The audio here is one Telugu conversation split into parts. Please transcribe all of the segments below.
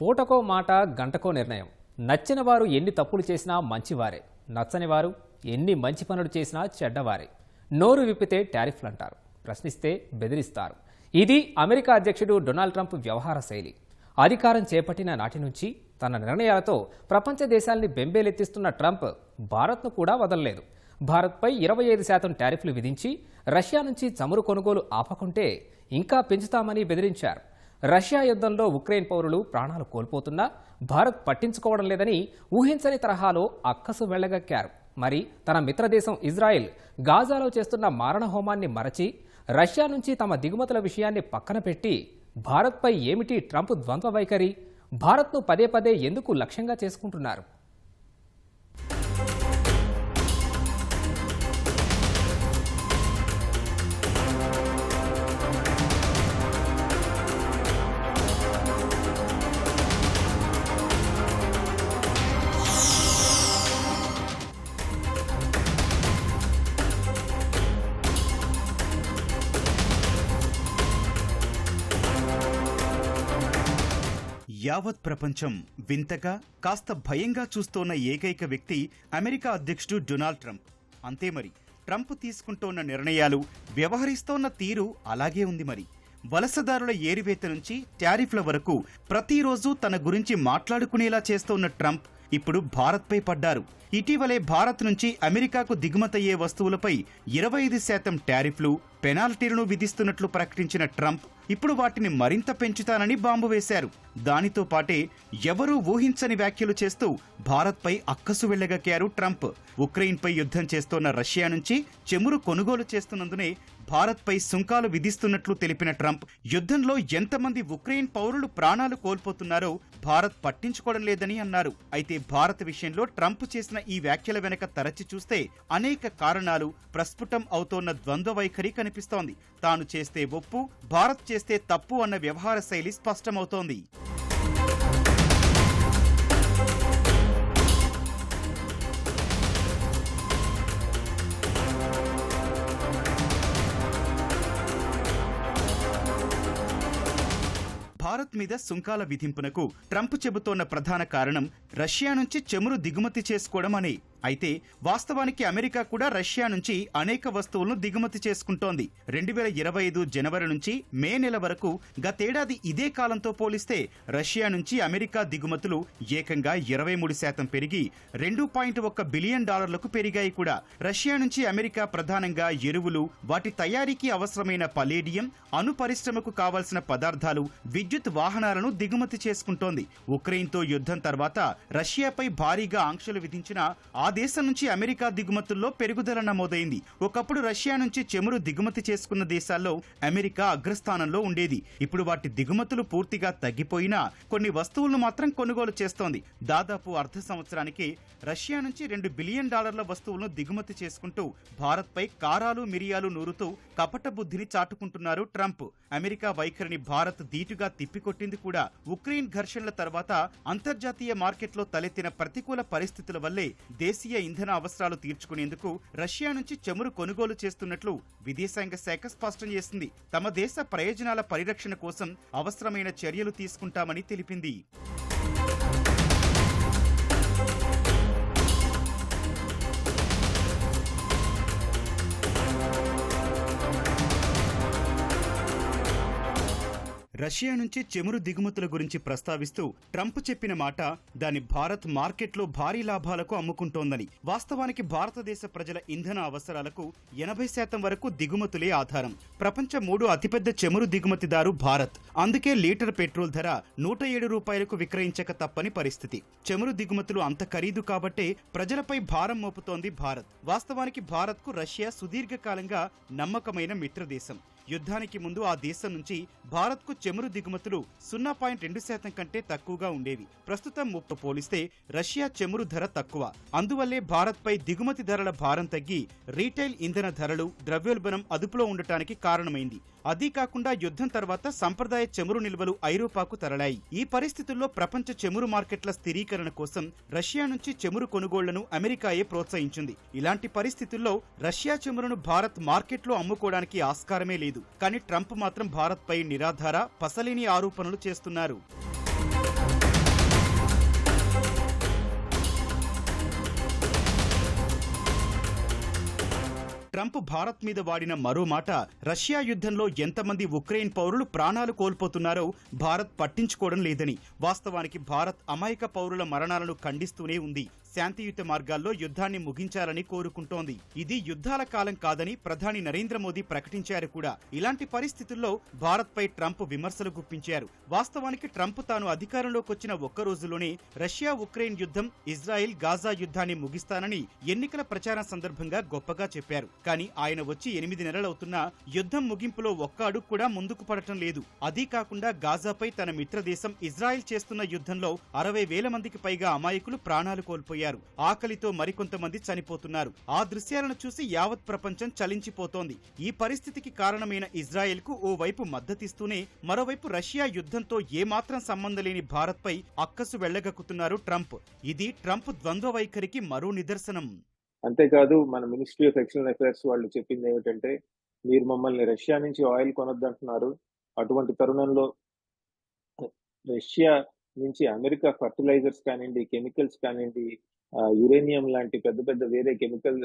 పూటకో మాట గంటకో నిర్ణయం. నచ్చిన వారు ఎన్ని తప్పులు చేసినా మంచివారే. నచ్చని వారు ఎన్ని మంచి పనులు చేసినా చెడ్డవారే. నోరు విప్పితే టారిఫ్లు అంటారు ప్రశ్నిస్తే బెదిరిస్తారు. ఇది అమెరికా అధ్యక్షుడు డొనాల్డ్ ట్రంప్ వ్యవహార శైలి. అధికారం చేపట్టిన నాటి నుంచి తన నిర్ణయాలతో ప్రపంచ దేశాల్ని బెంబేలెత్తిస్తున్న ట్రంప్ భారత్ను కూడా వదలలేదు. భారత్పై ఇరవై ఐదు శాతం టారిఫ్లు విధించి రష్యా నుంచి చమురు కొనుగోలు ఆపకుంటే ఇంకా పెంచుతామని బెదిరించారు. రష్యా యుద్ధంలో ఉక్రెయిన్ పౌరులు ప్రాణాలు కోల్పోతున్నా భారత్ పట్టించుకోవడం లేదని ఊహించని తరహాలో అక్కసు వెళ్ళగక్కారు. మరి తన మిత్రదేశం ఇజ్రాయెల్ గాజాలో చేస్తున్న మారణ హోమాన్ని మరచి రష్యా నుంచి తమ దిగుమతుల విషయాన్ని పక్కన పెట్టి భారత్పై ఏమిటి ట్రంప్ ద్వంద్వ వైఖరి? భారత్ను పదే పదే ఎందుకు లక్ష్యంగా చేసుకుంటున్నారు? యావత్ ప్రపంచం వింతగా కాస్త భయంగా చూస్తోన్న ఏకైక వ్యక్తి అమెరికా అధ్యక్షుడు డొనాల్డ్ ట్రంప్. అంతే మరి ట్రంప్ తీసుకుంటోన్న నిర్ణయాలు వ్యవహరిస్తోన్న తీరు అలాగే ఉంది మరి. వలసదారుల ఏరివేత నుంచి టారిఫ్ల వరకు ప్రతిరోజు తన గురించి మాట్లాడుకునేలా చేస్తోన్న ట్రంప్ ఇప్పుడు భారత్పై పడ్డారు. ఇటీవలే భారత్ నుంచి అమెరికాకు దిగుమతయ్యే వస్తువులపై ఇరవై ఐదు శాతం టారిఫ్లు పెనాల్టీలను విధిస్తున్నట్లు ప్రకటించిన ట్రంప్ ఇప్పుడు వాటిని మరింత పెంచుతానని బాంబు వేశారు. దానితో పాటే ఎవరూ ఊహించని వ్యాఖ్యలు చేస్తూ భారత్పై అక్కసు వెళ్ళగక్కారు ట్రంప్. ఉక్రెయిన్పై యుద్ధం చేస్తోన్న రష్యా నుంచి చెమురు కొనుగోలు చేస్తున్నందునే భారత్పై సుంకాలు విధిస్తున్నట్లు తెలిపిన ట్రంప్ యుద్ధంలో ఎంతమంది ఉక్రెయిన్ పౌరులు ప్రాణాలు కోల్పోతున్నారో భారత్ పట్టించుకోవడం లేదని అన్నారు. అయితే భారత్ విషయంలో ట్రంప్ చేసిన ఈ వ్యాఖ్యల వెనక తరచి చూస్తే అనేక కారణాలు ప్రస్ఫుటం అవుతోన్న ద్వంద్వ వైఖరి కనిపి కనిపిస్తోంది. తాను చేస్తే ఒప్పు భారత్ చేస్తే తప్పు అన్న వ్యవహార శైలి స్పష్టమవుతోంది. భారత్ మీద సుంకాల విధింపునకు ట్రంప్ చెబుతోన్న ప్రధాన కారణం రష్యా నుంచి చమురు దిగుమతి చేసుకోవడం అనే. అయితే వాస్తవానికి అమెరికా కూడా రష్యా నుంచి అనేక వస్తువులను దిగుమతి చేసుకుంటోంది. రెండు వేల ఇరవై ఐదు జనవరి నుంచి మే నెల వరకు గతేడాది ఇదే కాలంతో పోలిస్తే రష్యా నుంచి అమెరికా దిగుమతులు ఏకంగా ఇరవై మూడు శాతం పెరిగి రెండు పాయింట్ ఒక్క బిలియన్ డాలర్లకు పెరిగాయి కూడా. రష్యా నుంచి అమెరికా ప్రధానంగా ఎరువులు వాటి తయారీకి అవసరమైన పలేడియం అణు పరిశ్రమకు కావాల్సిన పదార్థాలు విద్యుత్ వాహనాలను దిగుమతి చేసుకుంటోంది. ఉక్రెయిన్తో యుద్ధం తర్వాత రష్యాపై భారీగా ఆంక్షలు విధించిన ఆ దేశం నుంచి అమెరికా దిగుమతుల్లో పెరుగుదల నమోదైంది. ఒకప్పుడు రష్యా నుంచి చెమురు దిగుమతి చేసుకున్న దేశాల్లో అమెరికా అగ్రస్థానంలో ఉండేది. ఇప్పుడు వాటి దిగుమతులు పూర్తిగా తగ్గిపోయినా కొన్ని వస్తువులను మాత్రం కొనుగోలు చేస్తోంది. దాదాపు అర్ధ సంవత్సరానికి రష్యా నుంచి రెండు బిలియన్ డాలర్ల వస్తువులను దిగుమతి చేసుకుంటూ భారత్పై కారాలు మిరియాలు నూరుతూ కపట బుద్ధిని చాటుకుంటున్నారు ట్రంప్. అమెరికా వైఖరిని భారత్ ధీటుగా తిప్పికొట్టింది కూడా ఉక్రెయిన్ ఘర్షణల తర్వాత అంతర్జాతీయ మార్కెట్లో తలెత్తిన ప్రతికూల పరిస్థితుల వల్లే దేశ దేశీయ ఇంధన అవసరాలు తీర్చుకునేందుకు రష్యా నుంచి చమురు కొనుగోలు చేస్తున్నట్లు విదేశాంగ శాఖ స్పష్టం చేసింది. తమ దేశ ప్రయోజనాల పరిరక్షణ కోసం అవసరమైన చర్యలు తీసుకుంటామని తెలిపింది. రష్యా నుంచి చెమురు దిగుమతుల గురించి ప్రస్తావిస్తూ ట్రంప్ చెప్పిన మాట దాని భారత్ మార్కెట్లో భారీ లాభాలకు అమ్ముకుంటోందని. వాస్తవానికి భారతదేశ ప్రజల ఇంధన అవసరాలకు ఎనభై శాతం వరకు దిగుమతులే ఆధారం. ప్రపంచ మూడు అతిపెద్ద చెమురు దిగుమతిదారు భారత్. అందుకే లీటర్ పెట్రోల్ ధర నూట ఏడు రూపాయలకు విక్రయించక తప్పని పరిస్థితి. చెమురు దిగుమతులు అంత ఖరీదు కాబట్టే ప్రజలపై భారం మోపుతోంది భారత్. వాస్తవానికి భారత్కు రష్యా సుదీర్ఘకాలంగా నమ్మకమైన మిత్రదేశం. యుద్ధానికి ముందు ఆ దేశం నుంచి భారత్కు చెమురు దిగుమతులు సున్నా పాయింట్ రెండు శాతం కంటే తక్కువగా ఉండేవి. ప్రస్తుతం ముప్పు పోలిస్తే రష్యా చెమురు ధర తక్కువ. అందువల్లే భారత్పై దిగుమతి ధరల భారం తగ్గి రీటైల్ ఇంధన ధరలు ద్రవ్యోల్బణం అదుపులో ఉండటానికి కారణమైంది. అదీ కాకుండా యుద్ధం తర్వాత సంప్రదాయ చెమురు నిల్వలు ఐరోపాకు తరలాయి. ఈ పరిస్థితుల్లో ప్రపంచ చెమురు మార్కెట్ల స్థిరీకరణ కోసం రష్యా నుంచి చెమురు కొనుగోళ్ళను అమెరికాయే ప్రోత్సహించింది. ఇలాంటి పరిస్థితుల్లో రష్యా చెమురును భారత్ మార్కెట్లో అమ్ముకోవడానికి ఆస్కారమే లేదు. కానీ ట్రంప్ మాత్రం భారత్పై నిరాధార పసలేని ఆరోపణలు చేస్తున్నారు. ట్రంప్ భారత్ మీద వాడిన మరో మాట రష్యా యుద్ధంలో ఎంతమంది ఉక్రెయిన్ పౌరులు ప్రాణాలు కోల్పోతున్నారో భారత్ పట్టించుకోవడం లేదని. వాస్తవానికి భారత్ అమాయక పౌరుల మరణాలను ఖండిస్తూనే ఉంది. శాంతియుత మార్గాల్లో యుద్ధాన్ని ముగించాలని కోరుకుంటోంది. ఇది యుద్ధాల కాలం కాదని ప్రధాని నరేంద్ర మోదీ ప్రకటించారు కూడా. ఇలాంటి పరిస్థితుల్లో భారత్పై ట్రంప్ విమర్శలు గుప్పించారు. వాస్తవానికి ట్రంప్ తాను అధికారంలోకి వచ్చిన ఒక్క రోజులోనే రష్యా ఉక్రెయిన్ యుద్ధం ఇజ్రాయెల్ గాజా యుద్ధాన్ని ముగిస్తానని ఎన్నికల ప్రచారం సందర్భంగా గొప్పగా చెప్పారు. కానీ ఆయన వచ్చి ఎనిమిది నెలలవుతున్నా యుద్ధం ముగింపులో ఒక్క అడుగు కూడా ముందుకు పడటం లేదు. అదీ కాకుండా గాజాపై తన మిత్రదేశం ఇజ్రాయెల్ చేస్తున్న యుద్ధంలో అరవై వేల మందికి పైగా అమాయకులు ప్రాణాలు కోల్పోయారు. ఆకలితో మరికొంతమంది చనిపోతున్నారు. ఆ దృశ్యాలను చూసి యావత్ ప్రపంచం చలించిపోతోంది. ఈ పరిస్థితికి కారణమైన ఇజ్రాయెల్కు ఓవైపు మద్దతిస్తూనే మరోవైపు రష్యా యుద్ధంతో ఏమాత్రం సంబంధం లేని భారత్ పై అక్కసు వెళ్ళగక్కుతున్నారు ట్రంప్. ఇది ట్రంప్ ద్వంద్వ వైఖరికి మరో నిదర్శనం. అంతేకాదు మన మినిస్ట్రీ ఆఫ్ ఎక్స్టర్నల్ అఫైర్స్ వాళ్ళు చెప్పింది ఏమిటంటే మీరు మమ్మల్ని రష్యా నుంచి ఆయిల్ కొనొద్దంటున్నారు. అటువంటి తరుణంలో రష్యా నుంచి అమెరికా ఫర్టిలైజర్స్ కానివ్వండి కెమికల్స్ కానివ్వండి యురేనియం లాంటి పెద్ద పెద్ద వేరే కెమికల్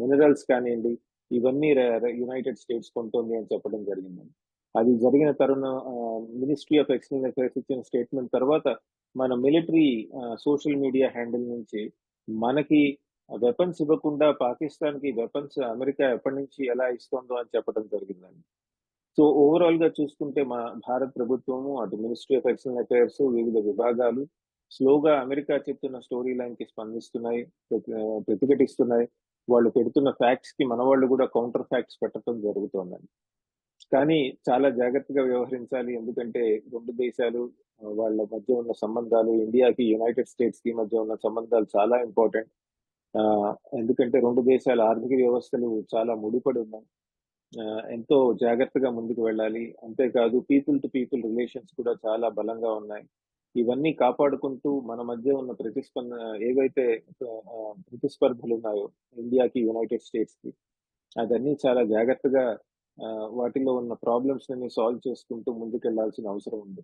మినరల్స్ కానివ్వండి ఇవన్నీ యునైటెడ్ స్టేట్స్ కొంటుంది అని చెప్పడం జరిగింది అది జరిగిన తరుణం మినిస్ట్రీ ఆఫ్ ఎక్స్టర్నల్ అఫైర్స్ ఇచ్చిన స్టేట్మెంట్ తర్వాత మన మిలిటరీ సోషల్ మీడియా హ్యాండిల్ నుంచి మనకి వెపన్స్ ఇవ్వకుండా పాకిస్తాన్కి వెపన్స్ అమెరికా ఎప్పటి నుంచి ఎలా ఇస్తుందో అని చెప్పడం జరిగిందండి. సో ఓవరాల్గా చూసుకుంటే మా భారత ప్రభుత్వము అటు మినిస్ట్రీ ఆఫ్ ఎక్స్టర్నల్ అఫైర్స్ వివిధ విభాగాలు స్లోగా అమెరికా చెప్తున్న స్టోరీ లైన్కి స్పందిస్తున్నాయి ప్రతిఘటిస్తున్నాయి. వాళ్ళు పెడుతున్న ఫ్యాక్ట్స్కి మన వాళ్ళు కూడా కౌంటర్ ఫ్యాక్ట్స్ పెట్టడం జరుగుతోందండి. కానీ చాలా జాగ్రత్తగా వ్యవహరించాలి. ఎందుకంటే రెండు దేశాలు వాళ్ళ మధ్య ఉన్న సంబంధాలు ఇండియాకి యునైటెడ్ స్టేట్స్కి మధ్య ఉన్న సంబంధాలు చాలా ఇంపార్టెంట్. ఎందుకంటే రెండు దేశాల ఆర్థిక వ్యవస్థలు చాలా ముడిపడి ఉన్నాయి. ఎంతో జాగ్రత్తగా ముందుకు వెళ్ళాలి. అంతేకాదు పీపుల్ టు పీపుల్ రిలేషన్స్ కూడా చాలా బలంగా ఉన్నాయి. ఇవన్నీ కాపాడుకుంటూ మన మధ్య ఉన్న ప్రతిస్పందన ఏవైతే ప్రతిస్పర్ధలు ఉన్నాయో ఇండియాకి యునైటెడ్ స్టేట్స్కి అదన్నీ చాలా జాగ్రత్తగా ఆ, వాటిలో ఉన్న ప్రాబ్లమ్స్ అన్ని సాల్వ్ చేసుకుంటూ ముందుకెళ్ళాల్సిన అవసరం ఉంది.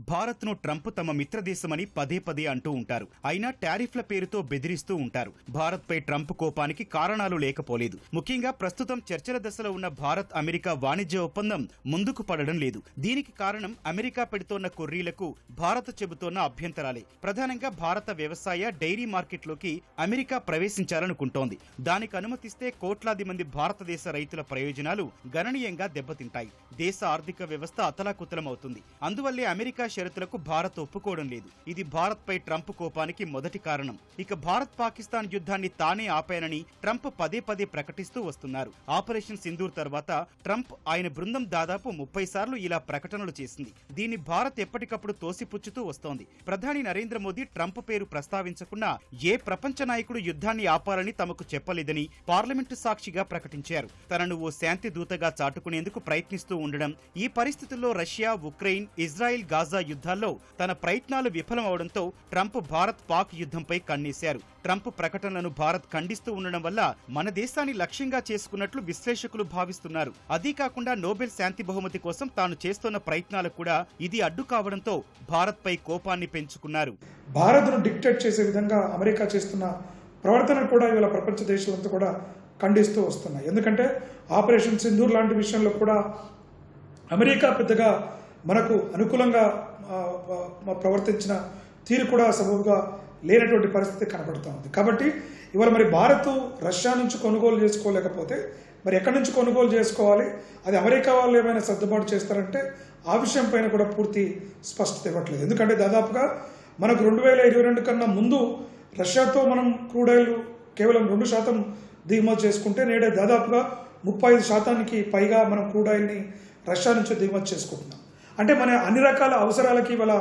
భారత్ను ట్రంప్ తమ మిత్రదేశమని పదే పదే అంటూ ఉంటారు. అయినా టారిఫ్ల పేరుతో బెదిరిస్తూ ఉంటారు. భారత్పై ట్రంప్ కోపానికి కారణాలు లేకపోలేదు. ముఖ్యంగా ప్రస్తుతం చర్చల దశలో ఉన్న భారత్ అమెరికా వాణిజ్య ఒప్పందం ముందుకు పడడం లేదు. దీనికి కారణం అమెరికా పెడుతోన్న కొర్రీలకు భారత్ చెబుతోన్న అభ్యంతరాలే. ప్రధానంగా భారత వ్యవసాయ డైరీ మార్కెట్లోకి అమెరికా ప్రవేశించాలనుకుంటోంది. దానికి అనుమతిస్తే కోట్లాది మంది భారతదేశ రైతుల ప్రయోజనాలు గణనీయంగా దెబ్బతింటాయి. దేశ ఆర్థిక వ్యవస్థ అతలాకుతలమవుతుంది. అందువల్లే అమెరికా షరతులకు భారత్ ఒప్పుకోవడం లేదు. ఇది భారత్ పై ట్రంప్ కోపానికి మొదటి కారణం. ఇక భారత్ పాకిస్తాన్ యుద్ధాన్ని తానే ఆపానని ట్రంప్ పదే పదే ప్రకటిస్తూ వస్తున్నారు. ఆపరేషన్ సింధూర్ తర్వాత ట్రంప్ ఆయన బృందం దాదాపు ముప్పై సార్లు ఇలా ప్రకటనలు చేసింది. దీన్ని భారత్ ఎప్పటికప్పుడు తోసిపుచ్చుతూ వస్తోంది. ప్రధాని నరేంద్ర మోదీ ట్రంప్ పేరు ప్రస్తావించకుండా ఏ ప్రపంచ నాయకుడు యుద్ధాన్ని ఆపాలని తమకు చెప్పలేదని పార్లమెంటు సాక్షిగా ప్రకటించారు. తనను ఓ శాంతి దూతగా చాటుకునేందుకు ప్రయత్నిస్తూ ఉండడం ఈ పరిస్థితుల్లో రష్యా ఉక్రెయిన్ ఇజ్రాయెల్ గాజా యుద్ధాల్లో తన ప్రయత్నాలు విఫలమవడంతో ట్రంప్ భారత్ పాక్ యుద్ధంపై కన్నేశారు. ట్రంప్ ప్రకటనలను భారత్ ఖండిస్తూ ఉండడం వల్ల మన దేశాన్ని లక్ష్యంగా చేసుకున్నట్లు విశ్లేషకులు భావిస్తున్నారు. అదీ కాకుండా నోబెల్ శాంతి బహుమతి కోసం తాను చేస్తున్న ప్రయత్నాలు కూడా ఇది అడ్డు కావడంతో భారత్ పై కోపాన్ని పెంచుకున్నారు. భారత్ను డిక్టేట్ చేసే విధంగా అమెరికా చేస్తున్న ప్రవర్తన కూడా ఇవాళ ప్రపంచ దేశాలంతా కూడా ఖండిస్తూ వస్తున్నాయి. ఎందుకంటే ఆపరేషన్ సింధూర్ లాంటి విషయంలో కూడా అమెరికా పెద్దగా మనకు అనుకూలంగా ప్రవర్తించిన తీరు కూడా సబబుగా లేనటువంటి పరిస్థితి కనబడుతూ ఉంది. కాబట్టి ఇవాళ మరి భారత్ రష్యా నుంచి కొనుగోలు చేసుకోలేకపోతే మరి ఎక్కడి నుంచి కొనుగోలు చేసుకోవాలి? అది అమెరికా వాళ్ళు ఏమైనా సర్దుబాటు చేస్తారంటే ఆ విషయం పైన కూడా పూర్తి స్పష్టత ఇవ్వట్లేదు. ఎందుకంటే దాదాపుగా మనకు రెండు వేల ఇరవై రెండు కన్నా ముందు రష్యాతో మనం క్రూడ్ ఆయిల్ కేవలం రెండు శాతం దిగుమతి చేసుకుంటే నేడే దాదాపుగా ముప్పై ఐదు శాతానికి పైగా మనం క్రూడ్ ఆయిల్ని రష్యా నుంచి దిగుమతి చేసుకుంటున్నాం. అంటే మన అన్ని రకాల అవసరాలకి ఇవాళ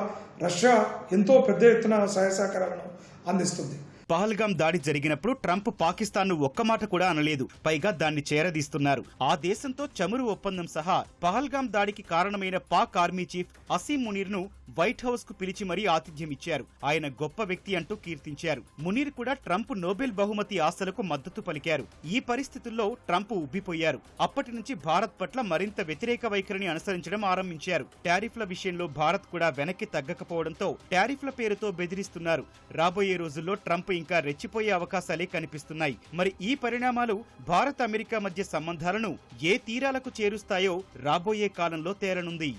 రష్యా ఎంతో పెద్ద ఎత్తున సహాయ సహకారాలను అందిస్తుంది. పహల్గాం దాడి జరిగినప్పుడు ట్రంప్ పాకిస్తాన్ను ఒక్క మాట కూడా అనలేదు. పైగా దాన్ని చేరదీస్తున్నారు. ఆ దేశంతో చమురు ఒప్పందం సహా పహల్గాం దాడికి కారణమైన పాక్ ఆర్మీ చీఫ్ అసీం మునీర్ను వైట్ హౌస్కు పిలిచి మరీ ఆతిథ్యం ఇచ్చారు. ఆయన గొప్ప వ్యక్తి అంటూ కీర్తించారు. మునీర్ కూడా ట్రంప్ నోబెల్ బహుమతి ఆశలకు మద్దతు పలికారు. ఈ పరిస్థితుల్లో ట్రంప్ ఉబ్బిపోయారు. అప్పటి నుంచి భారత్ పట్ల మరింత వ్యతిరేక వైఖరిని అనుసరించడం ఆరంభించారు. టారిఫ్ల విషయంలో భారత్ కూడా వెనక్కి తగ్గకపోవడంతో టారిఫ్ల పేరుతో బెదిరిస్తున్నారు. రాబోయే రోజుల్లో ట్రంప్ ఇంకా రెచ్చిపోయే అవకాశాలే కనిపిస్తున్నాయి. మరి ఈ పరిణామాలు భారత్ అమెరికా మధ్య సంబంధాలను ఏ తీరాలకు చేరుస్తాయో రాబోయే కాలంలో తేలనుంది.